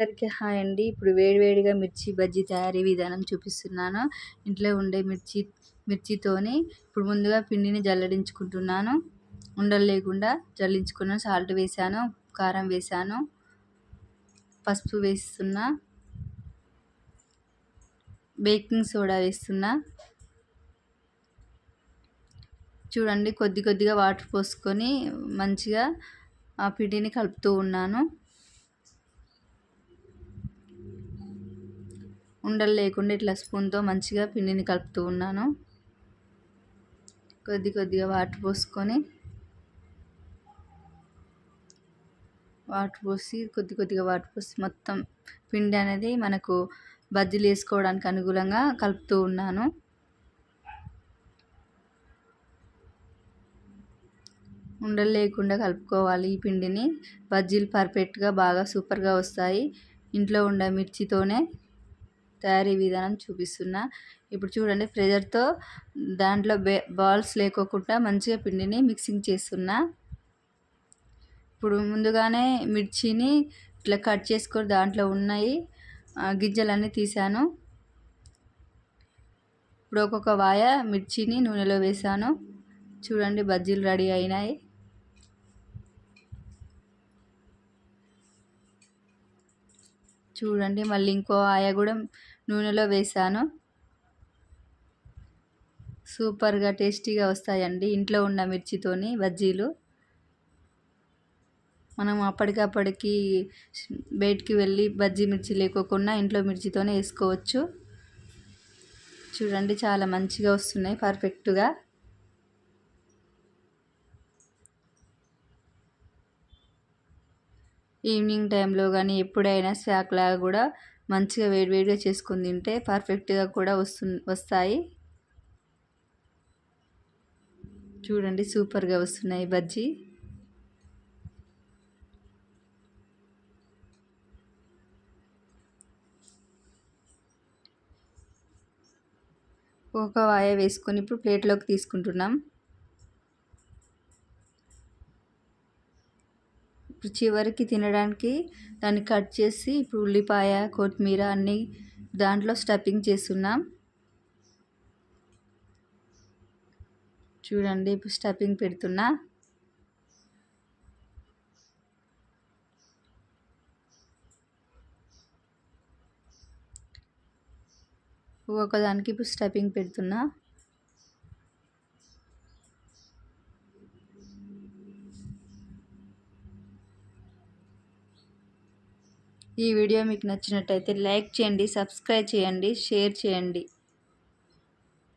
అందరికీ హాయ్ అండి. ఇప్పుడు వేడివేడిగా మిర్చి బజ్జీ తయారీ విధానం చూపిస్తున్నాను. ఇంట్లో ఉండే మిర్చి మిర్చితోని ఇప్పుడు ముందుగా పిండిని జల్లడించుకుంటున్నాను. ఉండలు లేకుండా జల్లించుకున్నాను సాల్ట్ వేసాను కారం వేసాను పసుపు వేస్తున్నా బేకింగ్ సోడా వేస్తున్నా. చూడండి కొద్ది కొద్దిగా వాటర్ పోసుకొని మంచిగా ఆ పిండిని కలుపుతూ ఉన్నాను. ఉండలు లేకుండా ఇట్లా స్పూన్తో మంచిగా పిండిని కలుపుతూ ఉన్నాను. కొద్ది కొద్దిగా వాటర్ పోసుకొని వాటర్ పోసి కొద్ది కొద్దిగా వాటర్ పోసి మొత్తం పిండి అనేది మనకు బజ్జీలు వేసుకోవడానికి అనుకూలంగా కలుపుతూ ఉన్నాను. ఉండలు లేకుండా కలుపుకోవాలి ఈ పిండిని. బజ్జీలు పర్ఫెక్ట్గా బాగా సూపర్గా వస్తాయి. ఇంట్లో ఉండే మిర్చితోనే తయారీ విధానం చూపిస్తున్నా. ఇప్పుడు చూడండి ప్రెజర్తో దాంట్లో బే బాల్స్ లేకోకుండా మంచిగా పిండిని మిక్సింగ్ చేస్తున్నా. ఇప్పుడు ముందుగానే మిర్చిని ఇట్లా కట్ చేసుకొని దాంట్లో ఉన్నాయి. గింజలన్నీ తీసాను. ఇప్పుడు ఒక్కొక్క వాయ మిర్చిని నూనెలో వేసాను. చూడండి బజ్జీలు రెడీ అయినాయి. చూడండి మళ్ళీ ఇంకో ఆయ కూడా నూనెలో వేసాను. సూపర్గా టేస్టీగా వస్తాయండి. ఇంట్లో ఉన్న మిర్చితోని బజ్జీలు. మనం అప్పటికప్పటికి బయటికి వెళ్ళి బజ్జీ మిర్చి లేకోకుండా ఇంట్లో మిర్చితోనే వేసుకోవచ్చు. చూడండి చాలా మంచిగా వస్తున్నాయి పర్ఫెక్ట్గా. ఈవినింగ్ టైంలో కానీ ఎప్పుడైనా స్నాక్ లాగా కూడా మంచిగా వేడివేడిగా చేసుకుని తింటే పర్ఫెక్ట్గా కూడా వస్తు వస్తాయి. చూడండి సూపర్గా వస్తున్నాయి బజ్జీ. ఒక వాయ వేసుకొని ఇప్పుడు ప్లేట్లోకి తీసుకుంటున్నాం. ఇప్పుడు చివరికి తినడానికి దాన్ని కట్ చేసి ఇప్పుడు ఉల్లిపాయ కొత్తిమీర అన్నీ దాంట్లో స్టఫింగ్ చేస్తున్నాం. చూడండి ఇప్పుడు స్టఫింగ్ పెడుతున్నా. ఒకదానికి ఇప్పుడు స్టఫింగ్ పెడుతున్నా. ఈ వీడియో మీకు నచ్చినట్టయితే లైక్ చేయండి సబ్స్క్రైబ్ చేయండి షేర్ చేయండి.